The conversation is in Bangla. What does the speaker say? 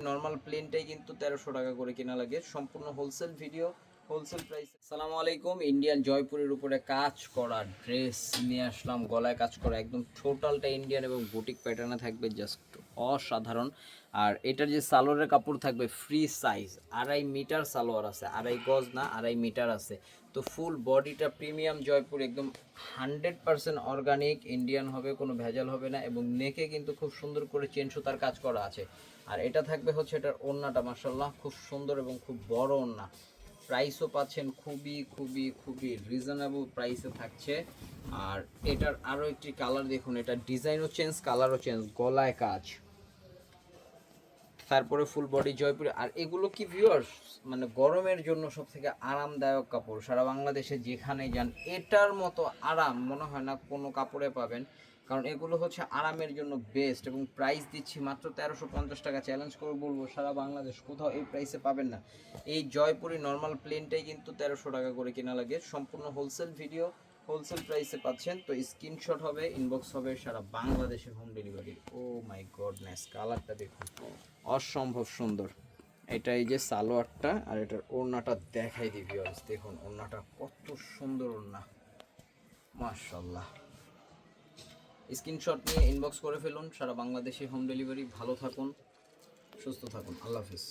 নর্মাল প্লেনটাই কিন্তু তেরোশো টাকা করে কেনা লাগে। সম্পূর্ণ হোলসেল ভিডিও হোলসেল প্রাইস সালামু আলাইকুম ইন্ডিয়ান জয়পুরের উপরে কাজ করা ড্রেস নিয়ে আসলাম, গলায় কাজ করা একদম টোটালটা ইন্ডিয়ান এবং বুটিক প্যাটার্নে থাকবে জাস্ট অসাধারণ। আর এটার যে সালোয়ারের কাপড় থাকবে ফ্রি সাইজ আড়াই মিটার সালোয়ার আছে, আড়াই গজ না, আড়াই মিটার আছে। তো ফুল বডিটা প্রিমিয়াম জয়পুর, একদম হান্ড্রেড পার্সেন্ট অর্গানিক ইন্ডিয়ান হবে, কোনো ভেজাল হবে না, এবং নেকে কিন্তু খুব সুন্দর করে চেন সুতার কাজ করা আছে। আর এটা থাকবে হচ্ছে এটার ওড়নাটা মাসাল্লাহ খুব সুন্দর এবং খুব বড় ওড়না প্রাইসও পাচ্ছেন খুবই খুবই খুবই রিজনেবল প্রাইসে থাকছে। আর এটার আরও একটি কালার দেখুন এটা ডিজাইনও চেঞ্জ কালারও চেঞ্জ গলায় কাজ। তারপরে ফুল বডি জয়পুরে। আর এগুলো কি ভিউয়ার্স মানে গরমের জন্য সব থেকে আরামদায়ক কাপড়। সারা বাংলাদেশে যেখানে যান, এটার মতো আরাম মনে হয় না কোনো কাপড়ে পাবেন। কারণ এগুলো হচ্ছে আরামের জন্য বেস্ট এবং প্রাইস দিচ্ছি মাত্র তেরোশো পঞ্চাশ টাকা। চ্যালেঞ্জ করে বলব, সারা বাংলাদেশ কোথাও এই প্রাইসে পাবেন না। এই জয়পুরি নর্মাল প্লেনটাই কিন্তু তেরোশো টাকা করে কেনা লাগে। সম্পূর্ণ হোলসেল ভিডিও হোলসেল প্রাইসে পাচ্ছেন, তো স্ক্রিনশট হবে ইনবক্স হবে সারা বাংলাদেশে home delivery oh my god goodness কালারটা দেখুন। অসম্ভব সুন্দর। এটা এই যে সালোয়ারটা আর এটার ওড়নাটা দেখাই দিবি দেখুন ওড়নাটা কত সুন্দর ওড়না। মাশাল্লাহ স্ক্রিনশট নিয়ে ইনবক্স করে ফেলুন, সারা বাংলাদেশে হোম ডেলিভারি ভালো থাকুন, সুস্থ থাকুন। আল্লাহ হাফিজ।